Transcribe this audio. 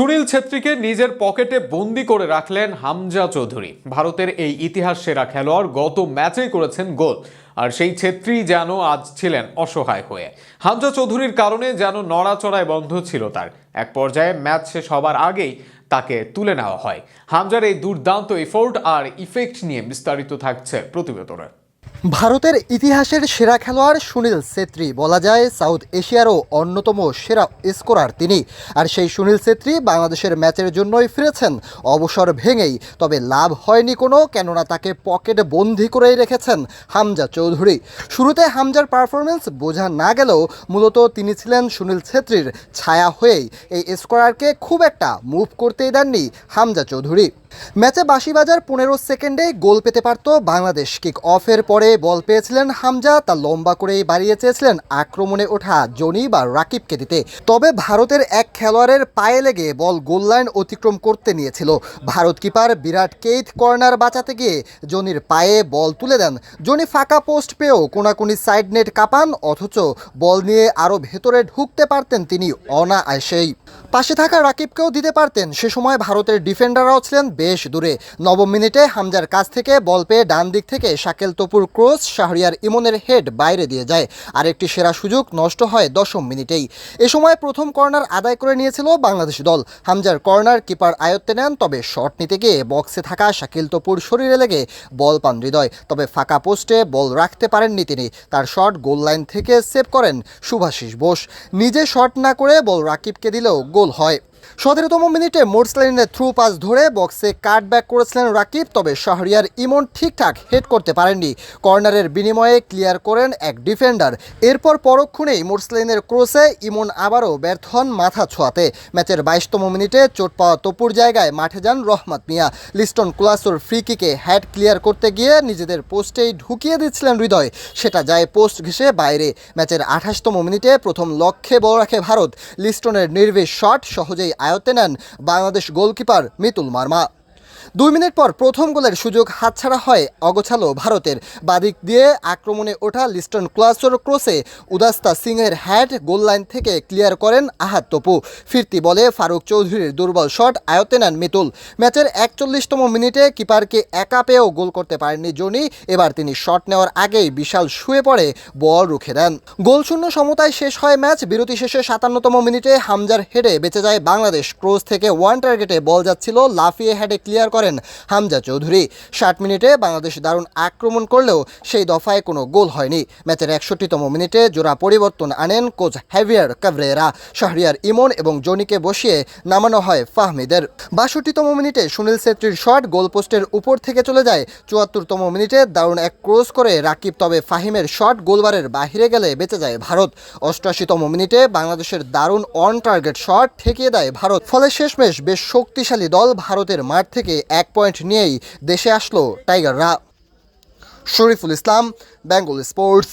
সুনীল ছেত্রীকে নিজের পকেটে বন্দি করে রাখলেন হামজা চৌধুরী। ভারতের এই ইতিহাস সেরা খেলোয়াড় গত ম্যাচেই করেছেন গোল। আর সেই ছেত্রী যেন আজ ছিলেন অসহায় হয়ে। হামজা চৌধুরীর কারণে যেন নড়াচড়ায় বন্ধ ছিল তার। এক পর্যায়ে ম্যাচ শেষ হবার আগেই তাকে তুলে নেওয়া হয়। হামজার এই দুর্দান্ত এফোর্ট আর ইফেক্ট নিয়ে বিস্তারিত থাকছে প্রতিবেদনে। ভারতের ইতিহাসের সেরা খেলোয়াড় সুনীল ছেত্রী, বলা যায় সাউথ এশিয়ারও অন্যতম সেরা স্কোরার তিনি। আর সেই সুনীল ছেত্রী বাংলাদেশের ম্যাচের জন্যই ফিরেছেন, অবসর ভেঙেই। তবে লাভ হয়নি কোনো, কেননা তাকে পকেট বন্দি করেই রেখেছেন হামজা চৌধুরী। শুরুতে হামজার পারফরমেন্স বোঝা না গেলেও মূলত তিনি ছিলেন সুনীল ছেত্রীর ছায়া হয়েই। এই স্কোরারকে খুব একটা মুভ করতেই দেননি হামজা চৌধুরী। ম্যাচে বাঁশি বাজার পনেরো সেকেন্ডে গোল পেতে পারত বাংলাদেশ। কিক অফের পরে বল পেয়েছিলেন হামজা, তা লম্বা করেই বাড়িয়ে চেয়েছিলেন আক্রমণে ওঠা জনি বা রাকিবকে দিতে। তবে ভারতের এক খেলোয়াড়ের পায়ে লেগে বল গোল লাইন অতিক্রম করতে নিয়েছিল। ভারত কিপার বিরাট কেইথ কর্নার বাঁচাতে গিয়ে জনির পায়ে বল তুলে দেন। জনি ফাঁকা পোস্ট পেয়েও কোনাকুনি সাইড নেট কাঁপান, অথচ বল নিয়ে আরও ভেতরে ঢুকতে পারতেন তিনি অনায়াসেই। পাশে থাকা রাকিবকেও দিতে পারতেন। সে সময় ভারতের ডিফেন্ডাররাও ছিলেন বেশ দূরে। নবম মিনিটে হামজার কাছ থেকে বল পেয়ে ডান দিক থেকে শাকেল তপুর ক্রস শাহরিয়ার ইমনের হেড বাইরে দিয়ে যায়। আরেকটি সেরা সুযোগ নষ্ট হয় দশম মিনিটেই। এ সময় প্রথম কর্নার আদায় করে নিয়েছিল বাংলাদেশ দল। হামজার কর্নার কিপার আয়ত্তে নেন, তবে শট নিতে গিয়ে বক্সে থাকা শাকিল তপুর শরীরে লেগে বল পান হৃদয়। তবে ফাঁকা পোস্টে বল রাখতে পারেননি তিনি। তার শট গোল লাইন থেকে সেভ করেন শুভাশিস বোস। নিজে শট না করে বল রাকিবকে দিলেও গোল হয়। সতেরোতম মিনিটে মোর্সলাইনের থ্রু পাস ধরে বক্সে কাট ব্যাক করেছিলেন রাকিব, তবে শাহরিয়ার ইমন ঠিকঠাক হেড করতে পারেননি। কর্নারের বিনিময়ে ক্লিয়ার করেন এক ডিফেন্ডার এরপর পরক্ষণেই মোর্সলাইনের ক্রসে ইমন আবারও ব্যর্থ হন মাথা ছোঁয়াতে। ম্যাচের বাইশতম মিনিটে চোট পাওয়া তপুর জায়গায় মাঠে যান রহমত মিয়া। লিস্টন কুলাসোর ফ্রি কিকে হ্যাড ক্লিয়ার করতে গিয়ে নিজেদের পোস্টেই ঢুকিয়ে দিচ্ছিলেন হৃদয়। সেটা যায় পোস্ট ঘেসে বাইরে। ম্যাচের আঠাশতম মিনিটে প্রথম লক্ষ্যে বল রাখে ভারত। লিস্টনের নির্বিষ শট সহজেই আয়ত্তে নেন বাংলাদেশ গোলকিপার মিতুল মার্মা। দুই মিনিট পর প্রথম গোলের সুযোগ হাতছাড়া হয় অগোছালো ভারতের। বাদিক দিয়ে আক্রমণে ওঠা লিস্টন ক্লাসোর ক্রসে উদাস্তা সিংয়ের হ্যাট গোল লাইন থেকে ক্লিয়ার করেন আহাত তপু। ফিরতি বলে ফারুক চৌধুরীর দুর্বল শট আয়ত্তে নেন মিতুল। ম্যাচের একচল্লিশতম মিনিটে কিপারকে একা পেয়েও গোল করতে পারেননি জনি। এবার তিনি শট নেওয়ার আগেই বিশাল শুয়ে পড়ে বল রুখে দেন। গোলশূন্য সমতায় শেষ হয় ম্যাচ। বিরতি শেষে সাতান্নতম মিনিটে হামজার হেডে বেঁচে যায় বাংলাদেশ। ক্রোজ থেকে ওয়ান টার্গেটে বল যাচ্ছিল। লাফিয়ে হেডে ক্লিয়ার করেন হামজা চৌধুরী। ষাট মিনিটে বাংলাদেশ দারুণ আক্রমণ করলেও সেই দফায় কোনো গোল হয়নি। ম্যাচের একষট্টিতম মিনিটে জোড়া পরিবর্তন আনেন coach Javier Cabrera. Shahriar Emon এবং জনিকে বসিয়ে নামানো হয় ফাহমিদের। বাষট্টিতম মিনিটে সুনীল ছেত্রীর শট গোলপোস্টের উপর থেকে চলে যায়। চুয়াত্তরতম মিনিটে দারুণ এক ক্রস করে রাকিব, তবে ফাহিমের শট গোলবারের বাহিরে গেলে বেঁচে যায় ভারত। অষ্টআশিতম মিনিটে বাংলাদেশের দারুণ অন টার্গেট শট ঠেকিয়ে দেয় ভারত। ফলে শেষমেশ বেশ শক্তিশালী দল ভারতের মাঠ থেকে এক পয়েন্ট নিয়েই দেশে আসলো টাইগাররা। শরীফুল ইসলাম বেঙ্গল স্পোর্টস।